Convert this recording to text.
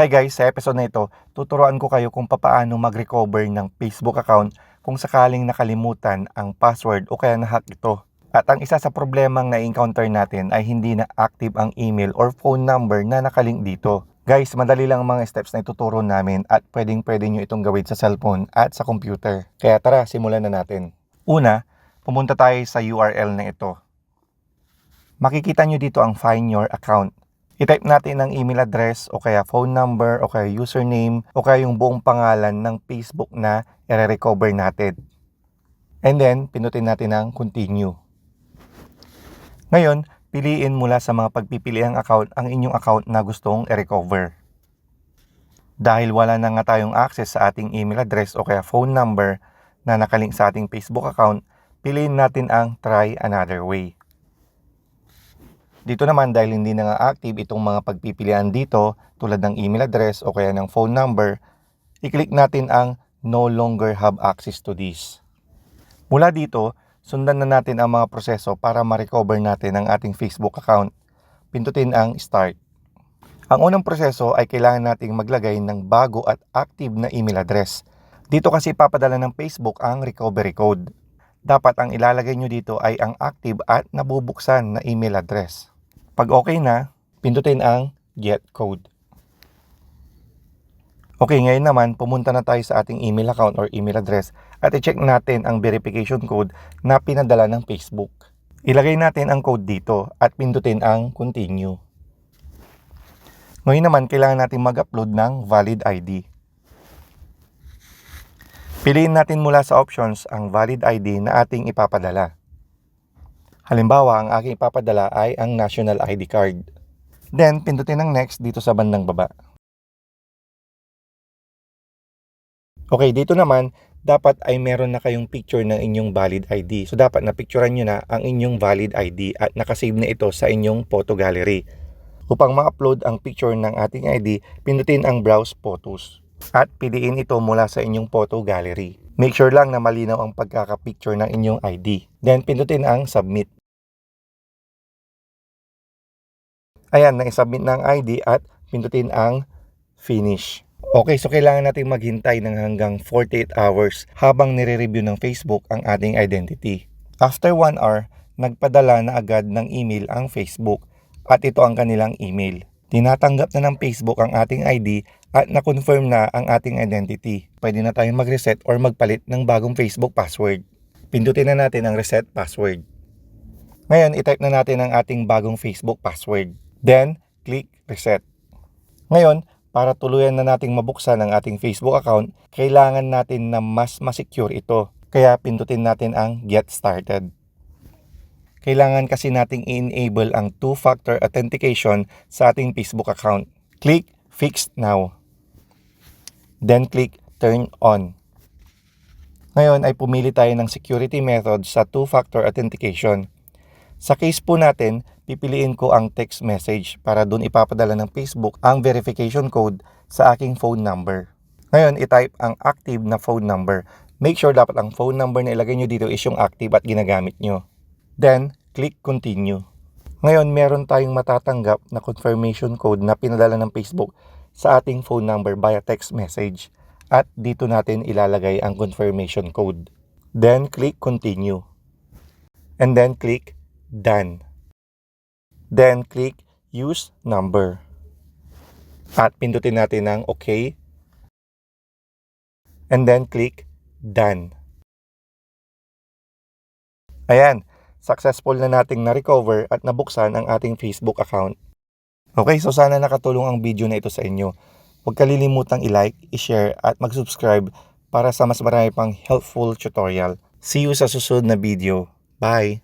Hi guys, sa episode na ito, tuturuan ko kayo kung papaano mag-recover ng Facebook account kung sakaling nakalimutan ang password o kaya na-hack ito. At ang isa sa problemang na-encounter natin ay hindi na active ang email or phone number na nakalink dito. Guys, madali lang ang mga steps na ituturo namin at pwedeng pwede nyo itong gawin sa cellphone at sa computer. Kaya tara, simulan na natin. Una, pumunta tayo sa URL na ito. Makikita nyo dito ang find your account. I-type natin ang email address o kaya phone number o kaya username o kaya yung buong pangalan ng Facebook na i-recover natin. And then, pinutin natin ang continue. Ngayon, piliin mula sa mga pagpipiliang account ang inyong account na gustong i-recover. Dahil wala na nga tayong access sa ating email address o kaya phone number na nakalink sa ating Facebook account, piliin natin ang try another way. Dito naman dahil hindi na nga active itong mga pagpipilian dito tulad ng email address o kaya ng phone number, i-click natin ang no longer have access to this. Mula dito, sundan na natin ang mga proseso para ma-recover natin ang ating Facebook account. Pindutin ang start. Ang unang proseso ay kailangan nating maglagay ng bago at active na email address. Dito kasi papadala ng Facebook ang recovery code. Dapat ang ilalagay nyo dito ay ang active at nabubuksan na email address. Pag okay na, pindutin ang get code. Okay, ngayon naman pumunta na tayo sa ating email account or email address at i-check natin ang verification code na pinadala ng Facebook. Ilagay natin ang code dito at pindutin ang continue. Ngayon naman kailangan natin mag-upload ng valid ID. Piliin natin mula sa options ang valid ID na ating ipapadala. Halimbawa, ang aking ipapadala ay ang national ID card. Then, pindutin ang next dito sa bandang baba. Okay, dito naman, dapat ay meron na kayong picture ng inyong valid ID. So, dapat na-picturean nyo na ang inyong valid ID at nakasave na ito sa inyong photo gallery. Upang ma-upload ang picture ng ating ID, pindutin ang Browse Photos at piliin ito mula sa inyong photo gallery. Make sure lang na malinaw ang pagkaka-picture ng inyong ID. Then, pindutin ang Submit. Ayan, na-submit na ang ID at pindutin ang Finish. Okay, so kailangan natin maghintay ng hanggang 48 hours habang nire-review ng Facebook ang ating identity. After 1 hour, nagpadala na agad ng email ang Facebook at ito ang kanilang email. Tinatanggap na ng Facebook ang ating ID at na-confirm na ang ating identity. Pwede na tayong mag-reset or magpalit ng bagong Facebook password. Pindutin na natin ang reset password. Ngayon, itype na natin ang ating bagong Facebook password. Then, click reset. Ngayon, para tuluyan na nating mabuksan ang ating Facebook account, kailangan natin na mas masecure ito. Kaya pindutin natin ang Get Started. Kailangan kasi nating i-enable ang two-factor authentication sa ating Facebook account. Click Fix Now. Then click Turn On. Ngayon ay pumili tayo ng security method sa two-factor authentication. Sa case po natin, pipiliin ko ang text message para doon ipapadala ng Facebook ang verification code sa aking phone number. Ngayon, itype ang active na phone number. Make sure dapat ang phone number na ilagay nyo dito is yung active at ginagamit nyo. Then, click continue. Ngayon, meron tayong matatanggap na confirmation code na pinadala ng Facebook sa ating phone number via text message. At dito natin ilalagay ang confirmation code. Then, click continue. And then, click done. Then click use number. At pindutin natin ang okay. And then click done. Ayan, successful na nating na-recover at nabuksan ang ating Facebook account. Okay, so sana nakatulong ang video na ito sa inyo. Huwag kalilimutang i-like, i-share at mag-subscribe para sa mas marami pang helpful tutorial. See you sa susunod na video. Bye!